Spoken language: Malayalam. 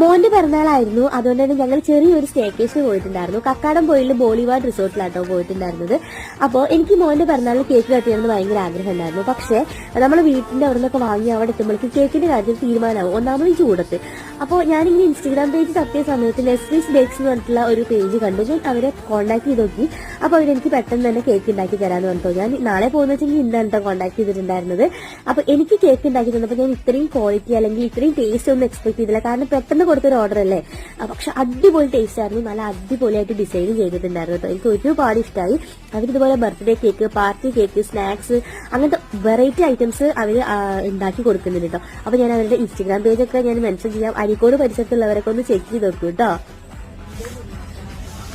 മോന്റെ പിറന്നാളായിരുന്നു. അതുകൊണ്ട് തന്നെ ഞങ്ങൾ ചെറിയൊരു സ്റ്റേക്കേഷന് പോയിട്ടുണ്ടായിരുന്നു. കക്കാടം പോയിൽ ബോളിവാഡ് റിസോർട്ടിലാട്ടോ പോയിട്ടുണ്ടായിരുന്നത്. അപ്പോൾ എനിക്ക് മോന്റെ പിറന്നാളിൽ കേക്ക് കട്ട് ചെയ്യണമെന്ന് ഭയങ്കര ആഗ്രഹം ഉണ്ടായിരുന്നു പക്ഷേ നമ്മൾ വീട്ടിന്റെ അവിടെ നിന്നൊക്കെ വാങ്ങി അവിടെ എത്തുമ്പോഴേക്കും കേക്കിന്റെ കാര്യത്തിൽ തീരുമാനമാവും. ഒന്നാമത് ചൂടത്ത്. അപ്പോൾ ഞാനിങ്ങനെ ഇൻസ്റ്റാഗ്രാം പേജ് തപ്പിയ സമയത്ത് നെസ്ലീസ് ബേക്സ് എന്ന് പറഞ്ഞിട്ടുള്ള ഒരു പേജ് കണ്ടു. ഞാൻ അവരെ കോൺടാക്ട് ചെയ്ത് നോക്കി. അപ്പോൾ അവരെനിക്ക് പെട്ടെന്ന് തന്നെ കേക്ക് ഉണ്ടാക്കി തരാന്ന് പറഞ്ഞിട്ടോ. ഞാൻ നാളെ പോകുന്ന വെച്ചെങ്കിൽ ഇന്നാണ് കേട്ടോ കോൺടാക്ട് ചെയ്തിട്ടുണ്ടായിരുന്നത്. അപ്പോൾ എനിക്ക് കേക്ക് ഉണ്ടാക്കി തന്നപ്പോൾ ഞാൻ ഇത്രയും ക്വാളിറ്റി അല്ലെങ്കിൽ ഇത്രയും ടേസ്റ്റ് ഒന്നും എക്സ്പെക്ട് ചെയ്തില്ല. കാരണം പെട്ടെന്ന് കൊടുത്തൊരു ഓർഡർ അല്ലേ? പക്ഷെ അടിപൊളി ടേസ്റ്റ് ആയിരുന്നു. നല്ല അടിപൊളിയായിട്ട് ഡിസൈൻ ചെയ്തിട്ടുണ്ടായിരുന്നു കേട്ടോ. എനിക്ക് ഒരുപാട് ഇഷ്ടമായി അവരിതുപോലെ birthday cake party cake snacks അങ്ങനത്തെ വെറൈറ്റി ഐറ്റംസ് അവർ ഉണ്ടാക്കി കൊടുക്കുന്നുണ്ട് കേട്ടോ. അപ്പോൾ ഞാൻ അവരുടെ ഇൻസ്റ്റഗ്രാം പേജൊക്കെ ഞാൻ മെൻഷൻ ചെയ്യാം. അരിക്കോട് പരിസരത്തുള്ളവരൊക്കെ ഒന്ന് ചെക്ക് ചെയ്ത് നോക്കൂ കേട്ടോ.